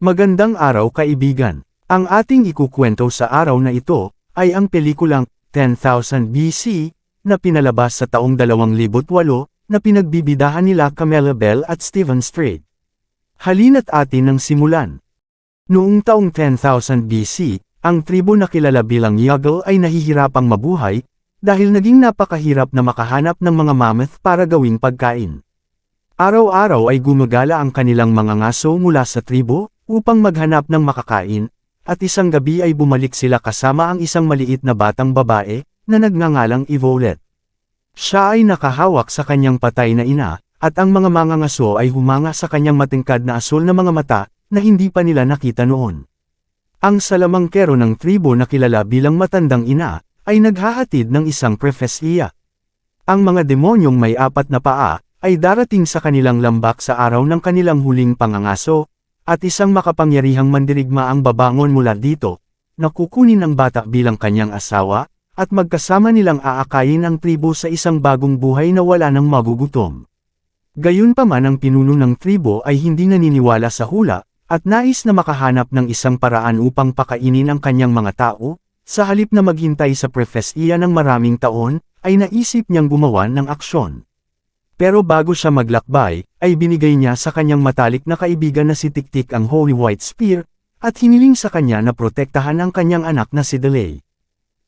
Magandang araw kaibigan. Ang ating ikukwento sa araw na ito, ay ang pelikulang 10,000 BC, na pinalabas sa taong 2008 na pinagbibidahan nila Camilla Bell at Stephen Strait. Halina't atin ang simulan. Noong taong 10,000 BC, ang tribo na kilala bilang Yagal ay nahihirapang mabuhay, dahil naging napakahirap na makahanap ng mga mammoth para gawing pagkain. Araw-araw ay gumagala ang kanilang mga ngaso mula sa tribo, upang maghanap ng makakain, at isang gabi ay bumalik sila kasama ang isang maliit na batang babae, na nagngangalang Evolet. Siya ay nakahawak sa kanyang patay na ina, at ang mga mangangaso ay humanga sa kanyang matingkad na asul na mga mata, na hindi pa nila nakita noon. Ang salamangkero ng tribo na kilala bilang matandang ina, ay naghahatid ng isang profesiya. Ang mga demonyong may apat na paa, ay darating sa kanilang lambak sa araw ng kanilang huling pangangaso, at isang makapangyarihang mandirigma ang babangon mula dito, na kukunin ang bata bilang kanyang asawa, at magkasama nilang aakayin ang tribo sa isang bagong buhay na wala ng magugutom. Gayunpaman ang pinuno ng tribo ay hindi naniniwala sa hula, at nais na makahanap ng isang paraan upang pakainin ang kanyang mga tao, sa halip na maghintay sa profesiya ng maraming taon, ay naisip niyang gumawa ng aksyon. Pero bago siya maglakbay, ay binigay niya sa kanyang matalik na kaibigan na si Tiktik ang Holy White Spear, at hiniling sa kanya na protektahan ang kanyang anak na si Delay.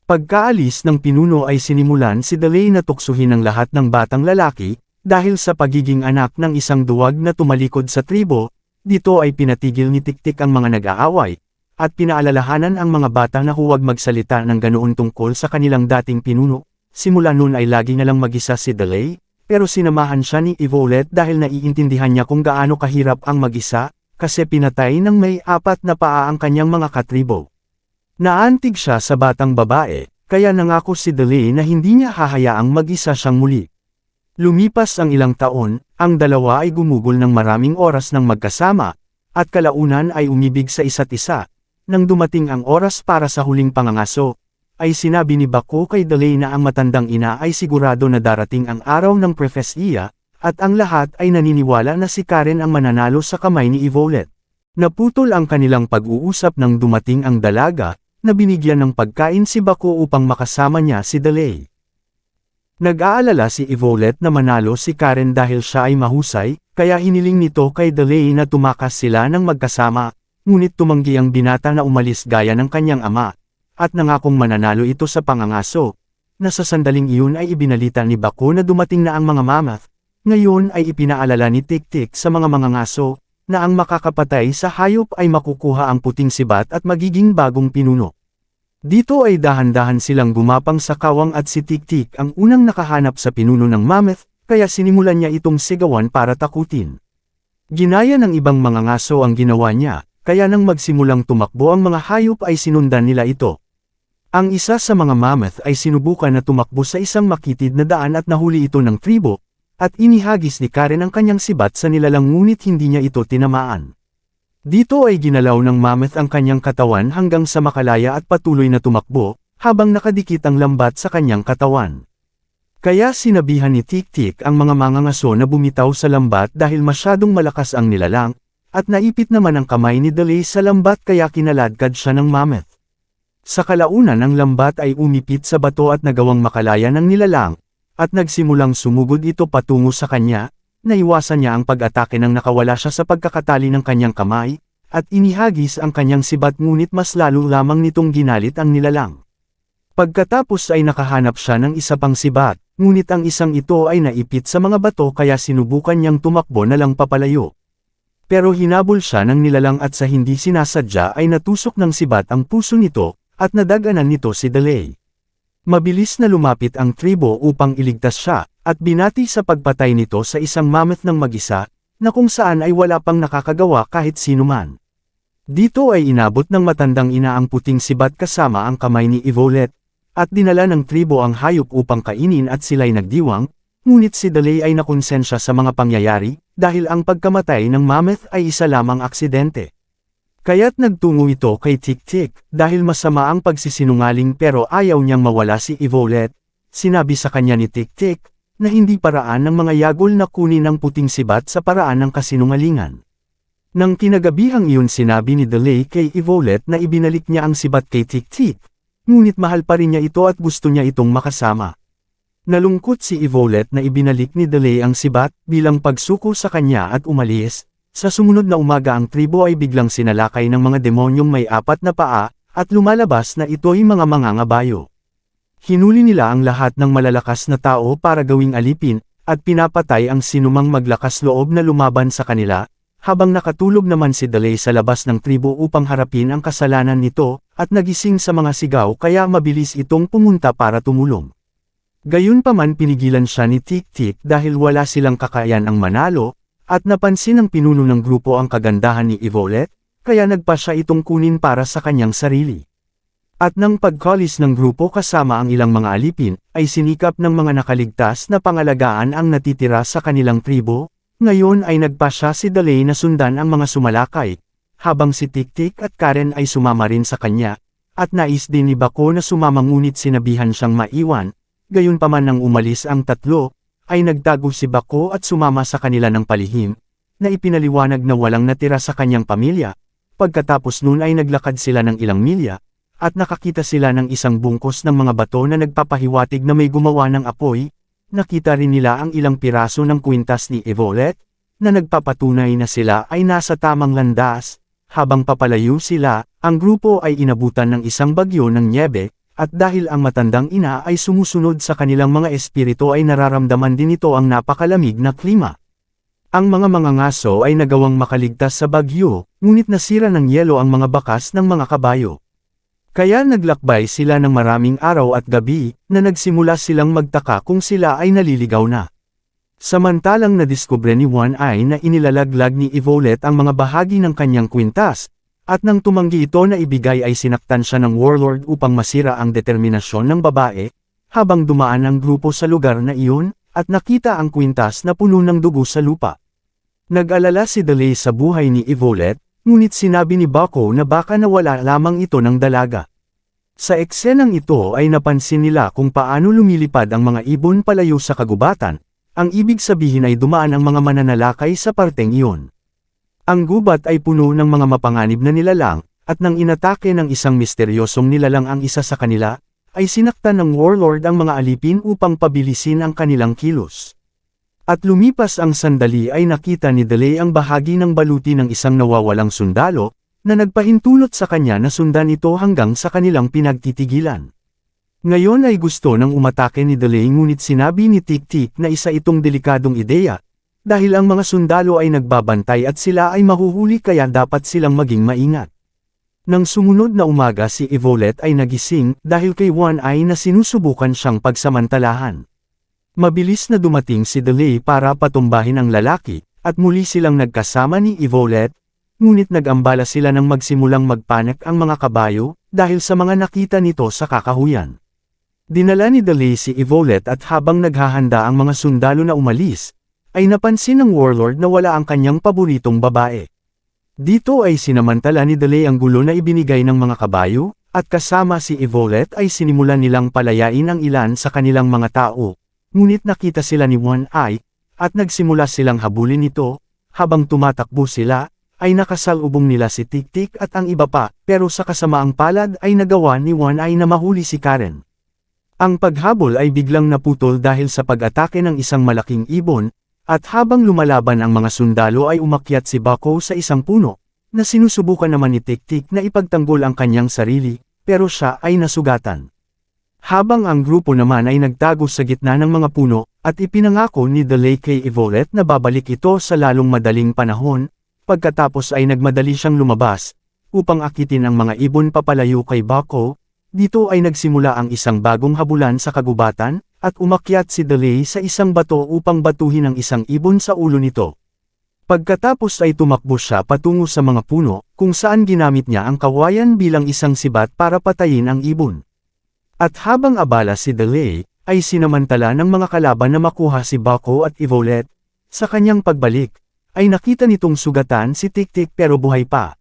Pagkaalis ng pinuno ay sinimulan si Delay na tuksuhin ang lahat ng batang lalaki, dahil sa pagiging anak ng isang duwag na tumalikod sa tribo, dito ay pinatigil ni Tiktik ang mga nag-aaway, at pinaalalahanan ang mga bata na huwag magsalita ng ganoon tungkol sa kanilang dating pinuno, simula noon ay lagi na lang mag-isa si Delay, pero sinamahan siya ni Evolet dahil naiintindihan niya kung gaano kahirap ang mag-isa, kasi pinatay ng may apat na paa ang kanyang mga katribo. Naantig siya sa batang babae, kaya nangako si Delay na hindi niya hahayaang mag-isa siyang muli. Lumipas ang ilang taon, ang dalawa ay gumugol ng maraming oras ng magkasama, at kalaunan ay umibig sa isa't isa. Nang dumating ang oras para sa huling pangangaso, ay sinabi ni Bako kay Delay na ang matandang ina ay sigurado na darating ang araw ng profesiya, at ang lahat ay naniniwala na si Karen ang mananalo sa kamay ni Evolet. Naputol ang kanilang pag-uusap nang dumating ang dalaga, na binigyan ng pagkain si Bako upang makasama niya si Delay. Nag-aalala si Evolet na manalo si Karen dahil siya ay mahusay, kaya hiniling nito kay Delay na tumakas sila ng magkasama, ngunit tumanggi ang binata na umalis gaya ng kanyang ama, at nangakong mananalo ito sa pangangaso, na sa sandaling iyon ay ibinalita ni Bako na dumating na ang mga mamath, ngayon ay ipinaalala ni Tik-Tik sa mga mangangaso, na ang makakapatay sa hayop ay makukuha ang puting sibat at magiging bagong pinuno. Dito ay dahan-dahan silang gumapang sa kawang at si Tik-Tik ang unang nakahanap sa pinuno ng mammoth, kaya sinimulan niya itong sigawan para takutin. Ginaya ng ibang mga ngaso ang ginawa niya, kaya nang magsimulang tumakbo ang mga hayop ay sinundan nila ito. Ang isa sa mga mammoth ay sinubukan na tumakbo sa isang makitid na daan at nahuli ito ng tribo, at inihagis ni Karen ang kanyang sibat sa nilalang ngunit hindi niya ito tinamaan. Dito ay ginalaw ng mammoth ang kanyang katawan hanggang sa makalaya at patuloy na tumakbo, habang nakadikit ang lambat sa kanyang katawan. Kaya sinabihan ni Tik-Tik ang mga mangangaso na bumitaw sa lambat dahil masyadong malakas ang nilalang, at naipit naman ang kamay ni Delay sa lambat kaya kinaladkad siya ng mammoth. Sa kalaunan ang lambat ay umipit sa bato at nagawang makalaya ng nilalang, at nagsimulang sumugod ito patungo sa kanya, naiwasan niya ang pag-atake nang nakawala siya sa pagkakatali ng kanyang kamay, at inihagis ang kanyang sibat ngunit mas lalo lamang nitong ginalit ang nilalang. Pagkatapos ay nakahanap siya ng isa pang sibat, ngunit ang isang ito ay naipit sa mga bato kaya sinubukan niyang tumakbo na lang papalayo. Pero hinabol siya ng nilalang at sa hindi sinasadya ay natusok ng sibat ang puso nito, at nadaganan nito si Delay. Mabilis na lumapit ang tribo upang iligtas siya, at binati sa pagpatay nito sa isang mammoth ng mag-isa, na kung saan ay wala pang nakakagawa kahit sino man. Dito ay inabot ng matandang ina ang puting sibat kasama ang kamay ni Evolet, at dinala ng tribo ang hayop upang kainin at sila'y nagdiwang, ngunit si Delay ay nakonsensya sa mga pangyayari, dahil ang pagkamatay ng mammoth ay isa lamang aksidente. Kaya't nagtungo ito kay Tik-Tik, dahil masama ang pagsisinungaling pero ayaw niyang mawala si Evolet, sinabi sa kanya ni Tik-Tik, na hindi paraan ng mga yagol na kunin ang puting sibat sa paraan ng kasinungalingan. Nang kinagabihang iyon sinabi ni Delay kay Evolet na ibinalik niya ang sibat kay Tik-Tik, ngunit mahal pa rin niya ito at gusto niya itong makasama. Nalungkot si Evolet na ibinalik ni Delay ang sibat bilang pagsuko sa kanya at umalis. Sa sumunod na umaga ang tribo ay biglang sinalakay ng mga demonyong may apat na paa, at lumalabas na ito'y mga mangangabayo. Hinuli nila ang lahat ng malalakas na tao para gawing alipin, at pinapatay ang sinumang maglakas loob na lumaban sa kanila, habang nakatulog naman si Delay sa labas ng tribo upang harapin ang kasalanan nito, at nagising sa mga sigaw kaya mabilis itong pumunta para tumulong. Gayunpaman pinigilan siya ni Tik-Tik dahil wala silang kakayan ang manalo, at napansin ng pinuno ng grupo ang kagandahan ni Evolet, kaya nagpa siya itong kunin para sa kanyang sarili. At nang pagkalis ng grupo kasama ang ilang mga alipin, ay sinikap ng mga nakaligtas na pangalagaan ang natitira sa kanilang tribo, ngayon ay nagpa siya si Dalay na sundan ang mga sumalakay, habang si Tiktik at Karen ay sumama rin sa kanya, at nais din ni Bako na sumama ngunit sinabihan siyang maiwan, gayon pa man nang umalis ang tatlo, ay nagtago si Bako at sumama sa kanila ng palihim, na ipinaliwanag na walang natira sa kanyang pamilya, Pagkatapos nun ay naglakad sila ng ilang milya, at nakakita sila ng isang bungkos ng mga bato na nagpapahiwatig na may gumawa ng apoy, nakita rin nila ang ilang piraso ng kwintas ni Evolet, na nagpapatunay na sila ay nasa tamang landas, habang papalayo sila, ang grupo ay inabutan ng isang bagyo ng nyebe, at dahil ang matandang ina ay sumusunod sa kanilang mga espiritu ay nararamdaman din ito ang napakalamig na klima. Ang mga mangangaso ay nagawang makaligtas sa bagyo, ngunit nasira ng yelo ang mga bakas ng mga kabayo. Kaya naglakbay sila ng maraming araw at gabi, na nagsimula silang magtaka kung sila ay naliligaw na. Samantalang nadiskubre ni One Eye na inilalaglag ni Evolet ang mga bahagi ng kanyang kwintas, at nang tumanggi ito na ibigay ay sinaktan siya ng warlord upang masira ang determinasyon ng babae, habang dumaan ang grupo sa lugar na iyon, at nakita ang kwintas na puno ng dugo sa lupa. Nag-alala si Delay sa buhay ni Evolet, ngunit sinabi ni Bako na baka nawala lamang ito ng dalaga. Sa eksenang ito ay napansin nila kung paano lumilipad ang mga ibon palayo sa kagubatan, ang ibig sabihin ay dumaan ang mga mananalakay sa parteng iyon. Ang gubat ay puno ng mga mapanganib na nilalang, at nang inatake ng isang misteryosong nilalang ang isa sa kanila, ay sinaktan ng warlord ang mga alipin upang pabilisin ang kanilang kilos. At lumipas ang sandali ay nakita ni Delay ang bahagi ng baluti ng isang nawawalang sundalo, na nagpahintulot sa kanya na sundan ito hanggang sa kanilang pinagtitigilan. Ngayon ay gusto ng umatake ni Delay ngunit sinabi ni Tik-Tik na isa itong delikadong ideya, dahil ang mga sundalo ay nagbabantay at sila ay mahuhuli kaya dapat silang maging maingat. Nang sumunod na umaga si Evolet ay nagising dahil kay One Eye na sinusubukan siyang pagsamantalahan. Mabilis na dumating si Delay para patumbahin ang lalaki, at muli silang nagkasama ni Evolet, ngunit nag-ambala sila nang magsimulang magpanik ang mga kabayo, dahil sa mga nakita nito sa kakahuyan. Dinala ni Delay si Evolet at habang naghahanda ang mga sundalo na umalis, ay napansin ng warlord na wala ang kanyang paboritong babae. Dito ay sinamantala ni Delay ang gulo na ibinigay ng mga kabayo, at kasama si Evolet ay sinimulan nilang palayain ang ilan sa kanilang mga tao, Ngunit nakita sila ni One Eye, at nagsimula silang habulin ito, habang tumatakbo sila, ay nakasalubong nila si Tik-Tik at ang iba pa, pero sa kasamaang palad ay nagawa ni One Eye na mahuli si Karen. Ang paghabol ay biglang naputol dahil sa pag-atake ng isang malaking ibon, at habang lumalaban ang mga sundalo ay umakyat si Bako sa isang puno, na sinusubukan naman ni Tik-Tik na ipagtanggol ang kanyang sarili, pero siya ay nasugatan. Habang ang grupo naman ay nagtago sa gitna ng mga puno, at ipinangako ni Delay kay Evolet na babalik ito sa lalong madaling panahon, pagkatapos ay nagmadali siyang lumabas, upang akitin ang mga ibon papalayo kay Bako, dito ay nagsimula ang isang bagong habulan sa kagubatan, at umakyat si Delay sa isang bato upang batuhin ang isang ibon sa ulo nito. Pagkatapos ay tumakbo siya patungo sa mga puno, kung saan ginamit niya ang kawayan bilang isang sibat para patayin ang ibon. At habang abala si Delay, ay sinamantala ng mga kalaban na makuha si Bako at Evolet. Sa kanyang pagbalik, ay nakita nitong sugatan si Tiktik pero buhay pa.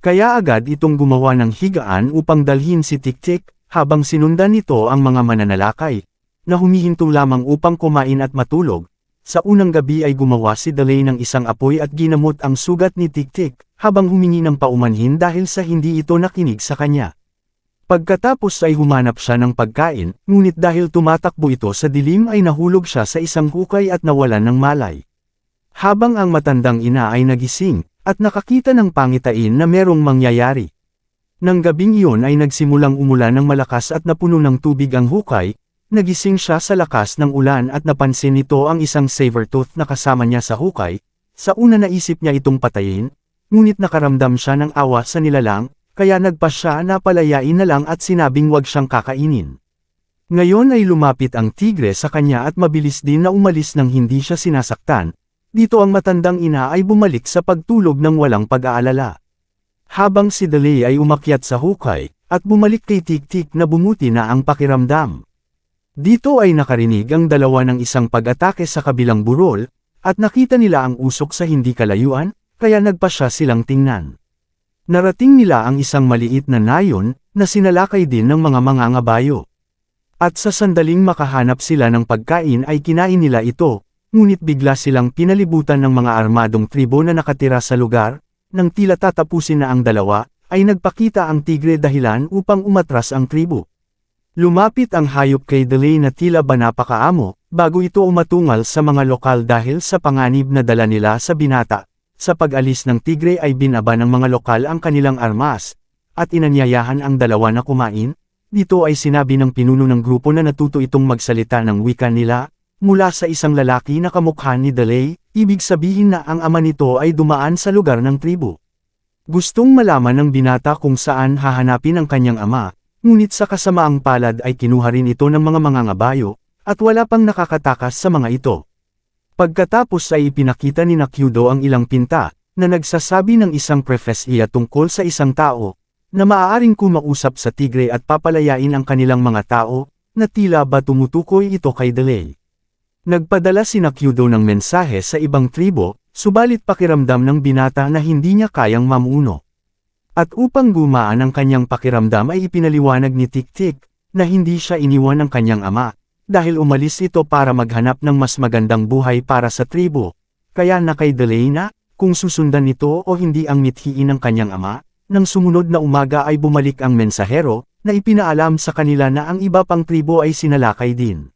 Kaya agad itong gumawa ng higaan upang dalhin si Tiktik, habang sinundan nito ang mga mananalakay, na humihinto lamang upang kumain at matulog. sa unang gabi ay gumawa si Delay ng isang apoy at ginamot ang sugat ni Tik-Tik, habang humingi ng paumanhin dahil sa hindi ito nakinig sa kanya. Pagkatapos ay humanap siya ng pagkain, ngunit dahil tumatakbo ito sa dilim ay nahulog siya sa isang hukay at nawalan ng malay. Habang ang matandang ina ay nagising, at nakakita ng pangitain na merong mangyayari. Nang gabing iyon ay nagsimulang umulan ng malakas at napuno ng tubig ang hukay, nagising siya sa lakas ng ulan at napansin nito ang isang saber-tooth na kasama niya sa hukay, sa una naisip niya itong patayin, ngunit nakaramdam siya ng awa sa nilalang, kaya nagpa siya na palayain na lang at sinabing wag siyang kakainin. Ngayon ay lumapit ang tigre sa kanya at mabilis din na umalis nang hindi siya sinasaktan, dito ang matandang ina ay bumalik sa pagtulog ng walang pag-aalala. Habang si Dali ay umakyat sa hukay, at bumalik kay Tik-Tik na bumuti na ang pakiramdam. Dito ay nakarinig ang dalawa ng isang pag-atake sa kabilang burol, at nakita nila ang usok sa hindi kalayuan, kaya nagpa siya silang tingnan. Narating nila ang isang maliit na nayon, na sinalakay din ng mga mangangabayo. At sa sandaling makahanap sila ng pagkain ay kinain nila ito, ngunit bigla silang pinalibutan ng mga armadong tribo na nakatira sa lugar, nang tila tatapusin na ang dalawa, ay nagpakita ang tigre dahilan upang umatras ang tribo. Lumapit ang hayop kay Delay na tila ba napakaamo, bago ito umatungal sa mga lokal dahil sa panganib na dala nila sa binata. Sa pag-alis ng tigre ay binaba ng mga lokal ang kanilang armas, at inanyayahan ang dalawa na kumain, dito ay sinabi ng pinuno ng grupo na natuto itong magsalita ng wika nila, mula sa isang lalaki na kamukha ni Delay, ibig sabihin na ang ama nito ay dumaan sa lugar ng tribo. Gustong malaman ng binata kung saan hahanapin ang kanyang ama, ngunit sa kasamaang palad ay kinuha rin ito ng mga mangangabayo, at wala pang nakakatakas sa mga ito. Pagkatapos ay ipinakita ni Nakyudo ang ilang pinta, na nagsasabi ng isang profesya tungkol sa isang tao, na maaaring kumausap sa tigre at papalayain ang kanilang mga tao, na tila ba tumutukoy ito kay Delay. Nagpadala si Nakyudo ng mensahe sa ibang tribo, subalit pakiramdam ng binata na hindi niya kayang mamuno. At upang gumaan ang kanyang pakiramdam ay ipinaliwanag ni Tik-Tik, na hindi siya iniwan ng kanyang ama, dahil umalis ito para maghanap ng mas magandang buhay para sa tribo. Kaya na, kung susundan nito o hindi ang mithiin ng kanyang ama, nang sumunod na umaga ay bumalik ang mensahero, na ipinaalam sa kanila na ang iba pang tribo ay sinalakay din.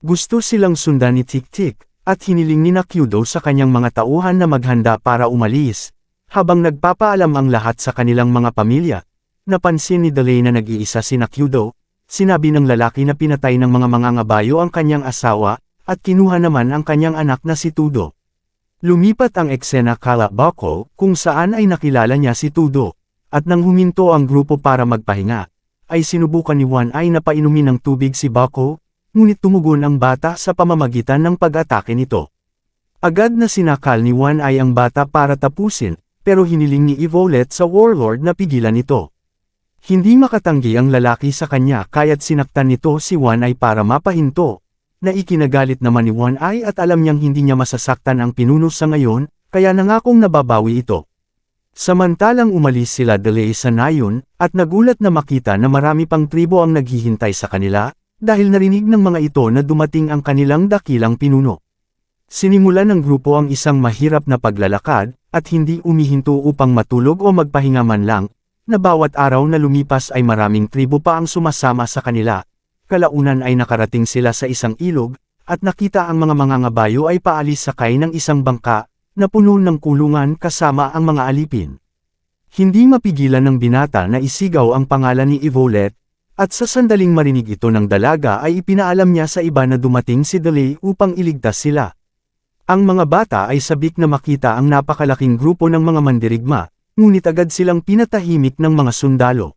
Gusto silang sundan ni Tik-Tik, at hiniling ni Nakyudo sa kanyang mga tauhan na maghanda para umalis. Habang nagpapaalam ang lahat sa kanilang mga pamilya, napansin ni Delay na nag-iisa si Nakyudo, sinabi ng lalaki na pinatay ng mga mangangabayo ang kanyang asawa, at kinuha naman ang kanyang anak na si Tudo. Lumipat ang eksena kala Bako, kung saan ay nakilala niya si Tudo, at nang huminto ang grupo para magpahinga, ay sinubukan ni Juan ay napainumin ng tubig si Bako, ngunit tumugon ang bata sa pamamagitan ng pag-atake nito. Agad na sinakal ni Juan ay ang bata para tapusin, pero hiniling ni Evolet sa warlord na pigilan ito. Hindi makatanggi ang lalaki sa kanya kaya't sinaktan nito si Juan ay para mapahinto, na ikinagalit naman ni Juan ay at alam niyang hindi niya masasaktan ang pinuno sa ngayon, kaya nangakong nababawi ito. Samantalang umalis sila delay sa nayon, at nagulat na makita na marami pang tribo ang naghihintay sa kanila, dahil narinig ng mga ito na dumating ang kanilang dakilang pinuno. Sinimulan ng grupo ang isang mahirap na paglalakad, at hindi umihinto upang matulog o magpahinga man lang, na bawat araw na lumipas ay maraming tribo pa ang sumasama sa kanila. Kalaunan ay nakarating sila sa isang ilog, at nakita ang mga mangangabayo ay paalis sakay ng isang bangka, na puno ng kulungan kasama ang mga alipin. Hindi mapigilan ng binata na isigaw ang pangalan ni Evolet, at sa sandaling marinig ito ng dalaga ay ipinaalam niya sa iba na dumating si Delay upang iligtas sila. Ang mga bata ay sabik na makita ang napakalaking grupo ng mga mandirigma, ngunit agad silang pinatahimik ng mga sundalo.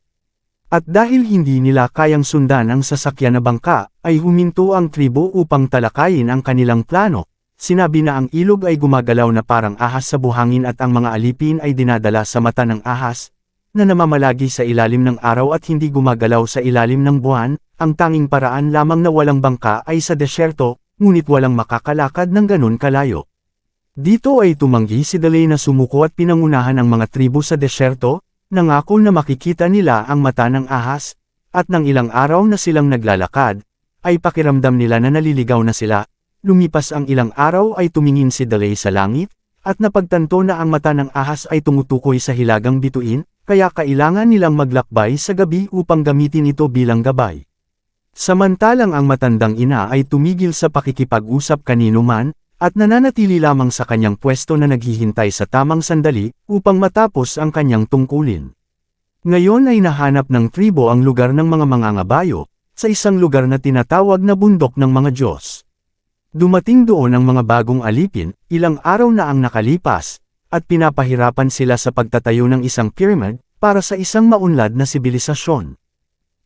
At dahil hindi nila kayang sundan ang sasakyan na bangka, ay huminto ang tribo upang talakayin ang kanilang plano. Sinabi na ang ilog ay gumagalaw na parang ahas sa buhangin at ang mga alipin ay dinadala sa mata ng ahas, na namamalagi sa ilalim ng araw at hindi gumagalaw sa ilalim ng buwan, ang tanging paraan lamang na walang bangka ay sa desyerto, ngunit walang makakalakad ng ganun kalayo. Dito ay tumanggi si Dalay na sumuko at pinangunahan ang mga tribo sa desyerto, nangako na makikita nila ang mata ng ahas, at nang ilang araw na silang naglalakad, ay pakiramdam nila na naliligaw na sila, lumipas ang ilang araw ay tumingin si Delay sa langit, at napagtanto na ang mata ng ahas ay tumutukoy sa hilagang bituin, kaya kailangan nilang maglakbay sa gabi upang gamitin ito bilang gabay. Samantalang ang matandang ina ay tumigil sa pakikipag-usap kanino man, at nananatili lamang sa kanyang pwesto na naghihintay sa tamang sandali upang matapos ang kanyang tungkulin. Ngayon ay nahanap ng tribo ang lugar ng mga mangangabayo, sa isang lugar na tinatawag na bundok ng mga Diyos. Dumating doon ang mga bagong alipin, ilang araw na ang nakalipas, at pinapahirapan sila sa pagtatayo ng isang pyramid para sa isang maunlad na sibilisasyon.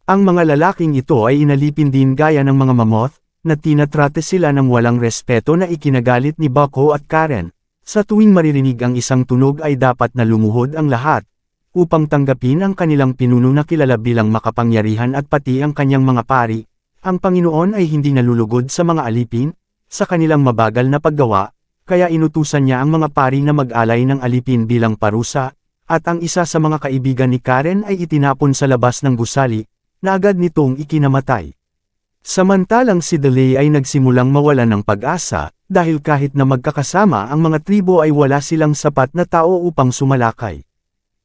Ang mga lalaking ito ay inalipin din gaya ng mga mamoth, na tinatrate sila ng walang respeto na ikinagalit ni Bako at Karen. Sa tuwing maririnig ang isang tunog ay dapat na lumuhod ang lahat, upang tanggapin ang kanilang pinuno na kilala bilang makapangyarihan at pati ang kanyang mga pari. Ang Panginoon ay hindi nalulugod sa mga alipin, sa kanilang mabagal na paggawa, kaya inutusan niya ang mga pari na mag-alay ng alipin bilang parusa, at ang isa sa mga kaibigan ni Karen ay itinapon sa labas ng gusali, na agad nitong ikinamatay. Samantalang si Delay ay nagsimulang mawala ng pag-asa, dahil kahit na magkakasama ang mga tribo ay wala silang sapat na tao upang sumalakay.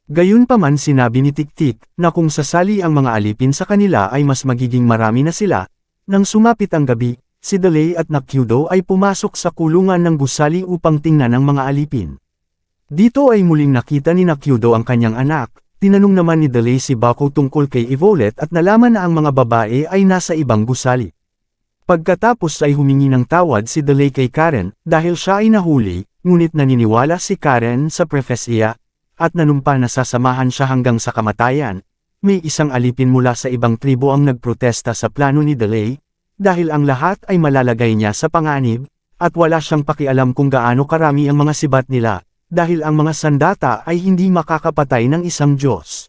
Gayunpaman sinabi ni Tiktik, na kung sasali ang mga alipin sa kanila ay mas magiging marami na sila, nang sumapit ang gabi, si Delay at Nakyudo ay pumasok sa kulungan ng gusali upang tingnan ang mga alipin. Dito ay muling nakita ni Nakyudo ang kanyang anak, Tinanong naman ni Delay si Bako tungkol kay Evolet at nalaman na ang mga babae ay nasa ibang gusali. Pagkatapos ay humingi ng tawad si Delay kay Karen, dahil siya ay nahuli, ngunit naniniwala si Karen sa profesya, at nanumpa na sasamahan siya hanggang sa kamatayan. May isang alipin mula sa ibang tribo ang nagprotesta sa plano ni Delay, dahil ang lahat ay malalagay niya sa panganib, at wala siyang pakialam kung gaano karami ang mga sibat nila, dahil ang mga sandata ay hindi makakapatay ng isang Diyos.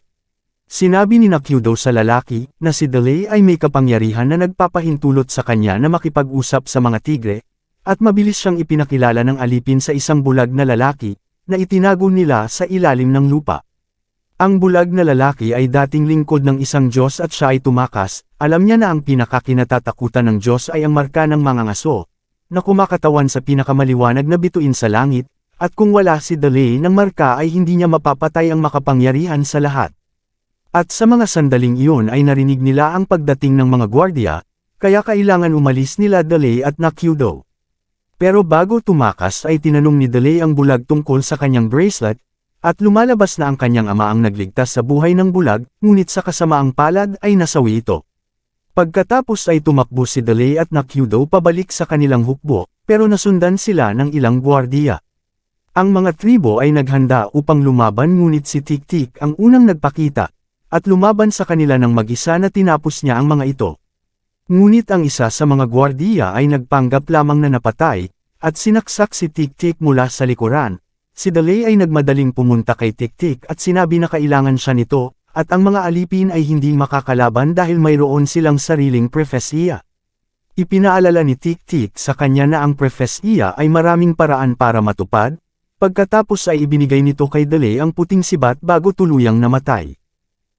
Sinabi ni Nakyudo sa lalaki, na si Delay ay may kapangyarihan na nagpapahintulot sa kanya na makipag-usap sa mga tigre, at mabilis siyang ipinakilala ng alipin sa isang bulag na lalaki, na itinago nila sa ilalim ng lupa. Ang bulag na lalaki ay dating lingkod ng isang Diyos at siya ay tumakas, alam niya na ang pinakakinatatakutan ng Diyos ay ang marka ng mga ngaso, na kumakatawan sa pinakamaliwanag na bituin sa langit, at kung wala si Delay ng marka ay hindi niya mapapatay ang makapangyarihan sa lahat. At sa mga sandaling iyon ay narinig nila ang pagdating ng mga gwardya, kaya kailangan umalis nila Delay at Nakyudo. Pero bago tumakas ay tinanong ni Delay ang bulag tungkol sa kanyang bracelet, at lumalabas na ang kanyang ama ang nagligtas sa buhay ng bulag, ngunit sa kasamaang palad ay nasawi ito. Pagkatapos ay tumakbo si Delay at Nakyudo pabalik sa kanilang hukbo, pero nasundan sila ng ilang gwardiya. Ang mga tribo ay naghanda upang lumaban ngunit si Tik-Tik ang unang nagpakita, at lumaban sa kanila ng mag-isa na tinapos niya ang mga ito. Ngunit ang isa sa mga gwardiya ay nagpanggap lamang na napatay, at sinaksak si Tik-Tik mula sa likuran. Si Dalay ay nagmadaling pumunta kay Tik-Tik at sinabi na kailangan siya nito, at ang mga alipin ay hindi makakalaban dahil mayroon silang sariling profesiya. Ipinaalala ni Tik-Tik sa kanya na ang profesiya ay maraming paraan para matupad, Pagkatapos ay ibinigay nito kay Dele ang puting sibat bago tuluyang namatay.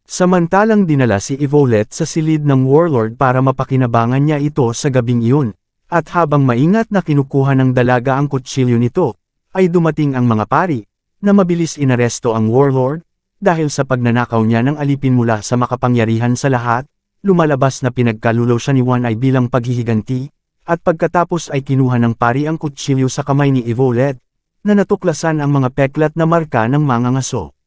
Samantalang dinala si Evolet sa silid ng warlord para mapakinabangan niya ito sa gabing iyon, at habang maingat na kinukuha ng dalaga ang kutsilyo nito, ay dumating ang mga pari, na mabilis inaresto ang warlord, dahil sa pagnanakaw niya ng alipin mula sa makapangyarihan sa lahat, lumalabas na pinagkalulo siya ni Juan ay bilang paghihiganti, at pagkatapos ay kinuha ng pari ang kutsilyo sa kamay ni Evolet, na natuklasan ang mga peklat na marka ng mga ngaso.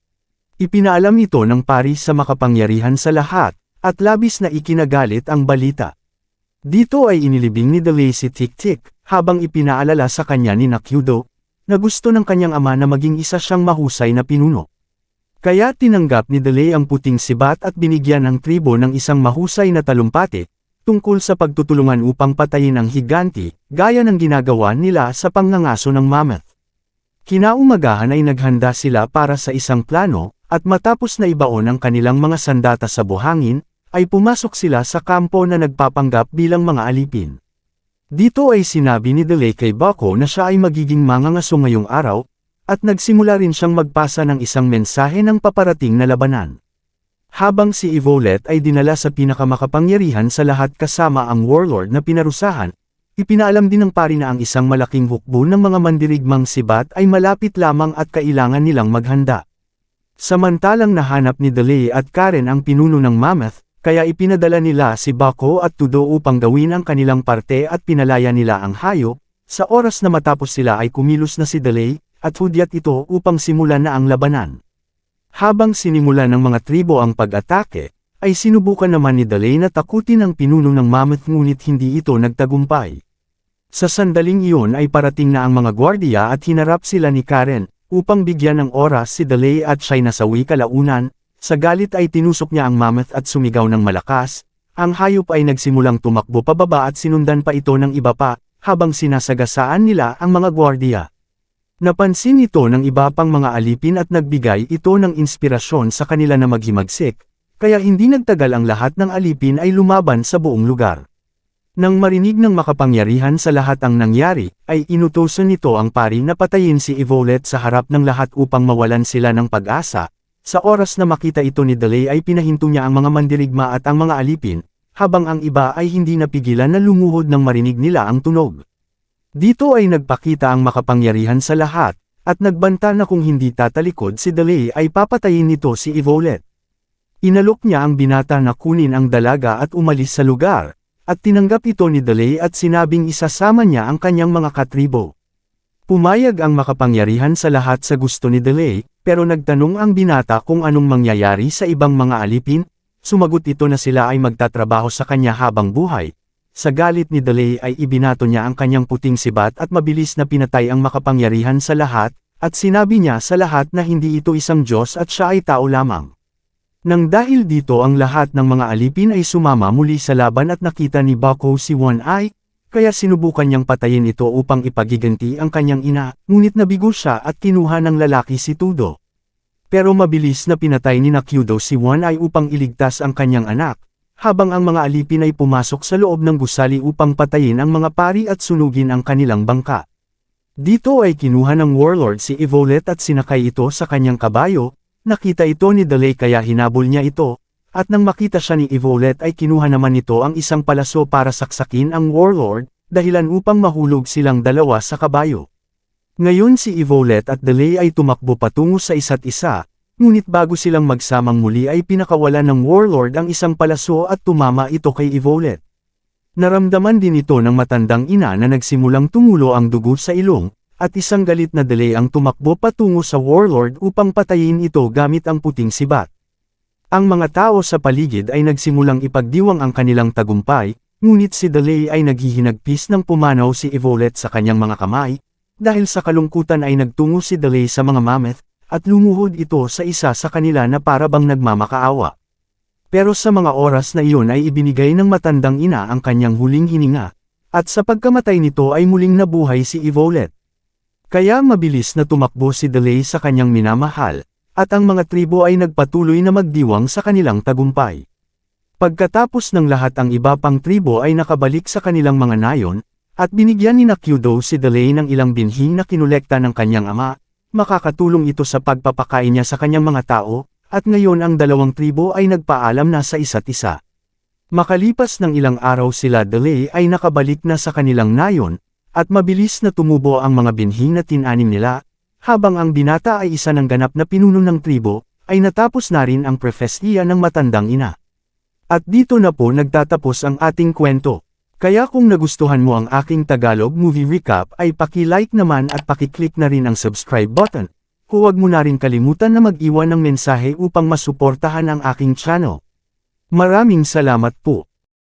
Ipinaalam ito ng pari sa makapangyarihan sa lahat, at labis na ikinagalit ang balita. Dito ay inilibing ni Delay si Tik-Tik, habang ipinaalala sa kanya ni Nakyudo, na gusto ng kanyang ama na maging isa siyang mahusay na pinuno. Kaya tinanggap ni Delay ang puting sibat at binigyan ng tribo ng isang mahusay na talumpati, tungkol sa pagtutulungan upang patayin ang higanti, gaya ng ginagawa nila sa pangangaso ng mammoth. Kinaumagahan ay naghanda sila para sa isang plano, at matapos na ibaon ang kanilang mga sandata sa buhangin, ay pumasok sila sa kampo na nagpapanggap bilang mga alipin. Dito ay sinabi ni Delay kay Bako na siya ay magiging mangangaso ngayong araw, at nagsimula rin siyang magpasa ng isang mensahe ng paparating na labanan. Habang si Evolet ay dinala sa pinakamakapangyarihan sa lahat kasama ang warlord na pinarusahan, ipinaalam din ng pari na ang isang malaking hukbo ng mga mandirigmang sibat ay malapit lamang at kailangan nilang maghanda. Samantalang nahanap ni Delay at Karen ang pinuno ng Mammoth, kaya ipinadala nila si Bako at Tudo upang gawin ang kanilang parte at pinalaya nila ang hayop, sa oras na matapos sila ay kumilos na si Delay, at hudyat ito upang simulan na ang labanan. Habang sinimula ng mga tribo ang pag-atake, ay sinubukan naman ni Delay na takutin ang pinuno ng mammoth ngunit hindi ito nagtagumpay. Sa sandaling iyon ay parating na ang mga gwardiya at hinarap sila ni Karen, upang bigyan ng oras si Delay at siya'y nasawi kalaunan, sa galit ay tinusok niya ang mammoth at sumigaw ng malakas, ang hayop ay nagsimulang tumakbo pababa at sinundan pa ito ng iba pa, habang sinasagasaan nila ang mga gwardiya. Napansin ito ng iba pang mga alipin at nagbigay ito ng inspirasyon sa kanila na maghimagsik, kaya hindi nagtagal ang lahat ng alipin ay lumaban sa buong lugar. Nang marinig ng makapangyarihan sa lahat ang nangyari, ay inutosan nito ang pari na patayin si Evolet sa harap ng lahat upang mawalan sila ng pag-asa. Sa oras na makita ito ni Delay ay pinahinto niya ang mga mandirigma at ang mga alipin, habang ang iba ay hindi napigilan na lumuhod nang marinig nila ang tunog. Dito ay nagpakita ang makapangyarihan sa lahat, at nagbanta na kung hindi tatalikod si Delay ay papatayin nito si Evolet. Inalok niya ang binata na kunin ang dalaga at umalis sa lugar, at tinanggap ito ni Delay at sinabing isasama niya ang kanyang mga katribo. Pumayag ang makapangyarihan sa lahat sa gusto ni Delay, pero nagtanong ang binata kung anong mangyayari sa ibang mga alipin, sumagot ito na sila ay magtatrabaho sa kanya habang buhay. Sa galit ni Delay ay ibinato niya ang kanyang puting sibat at mabilis na pinatay ang makapangyarihan sa lahat, at sinabi niya sa lahat na hindi ito isang Diyos at siya ay tao lamang. Nang dahil dito ang lahat ng mga alipin ay sumama muli sa laban at nakita ni Bako si One Eye, kaya sinubukan niyang patayin ito upang ipagiganti ang kanyang ina, ngunit nabigo siya at kinuha ng lalaki si Tudo. Pero mabilis na pinatay ni Nakyudo si One Eye upang iligtas ang kanyang anak, habang ang mga alipin ay pumasok sa loob ng gusali upang patayin ang mga pari at sunugin ang kanilang bangka. Dito ay kinuha ng warlord si Evolet at sinakay ito sa kanyang kabayo, Nakita ito ni Delay kaya hinabol niya ito, at nang makita siya ni Evolet ay kinuha naman nito ang isang palaso para saksakin ang warlord, dahilan upang mahulog silang dalawa sa kabayo. Ngayon si Evolet at Delay ay tumakbo patungo sa isa't isa, ngunit bago silang magsamang muli ay pinakawalan ng warlord ang isang palaso at tumama ito kay Evolet. Naramdaman din ito ng matandang ina na nagsimulang tumulo ang dugo sa ilong, at isang galit na delay ang tumakbo patungo sa warlord upang patayin ito gamit ang puting sibat. Ang mga tao sa paligid ay nagsimulang ipagdiwang ang kanilang tagumpay, ngunit si Delay ay naghihinagpis ng pumanaw si Evolet sa kanyang mga kamay, dahil sa kalungkutan ay nagtungo si Delay sa mga mammoth, at lumuhod ito sa isa sa kanila na para bang nagmamakaawa. Pero sa mga oras na iyon ay ibinigay ng matandang ina ang kanyang huling hininga, at sa pagkamatay nito ay muling nabuhay si Evolet. Kaya mabilis na tumakbo si Delay sa kanyang minamahal, at ang mga tribo ay nagpatuloy na magdiwang sa kanilang tagumpay. Pagkatapos ng lahat ang iba pang tribo ay nakabalik sa kanilang mga nayon, at binigyan ni Nakyudo si Delay ng ilang binhi na kinulekta ng kanyang ama, makakatulong ito sa pagpapakain niya sa kanyang mga tao, at ngayon ang dalawang tribo ay nagpaalam na sa isa't isa. Makalipas ng ilang araw sila Delay ay nakabalik na sa kanilang nayon, at mabilis na tumubo ang mga binhi na tinanim nila, habang ang binata ay isa ng ganap na pinuno ng tribo, ay natapos na rin ang prefestiya ng matandang ina. At dito na po nagtatapos ang ating kwento. Kaya kung nagustuhan mo ang aking Tagalog movie recap ay paki-like naman at paki-click na rin ang subscribe button. Huwag mo na rin kalimutan na mag-iwan ng mensahe upang masuportahan ang aking channel. Maraming salamat po.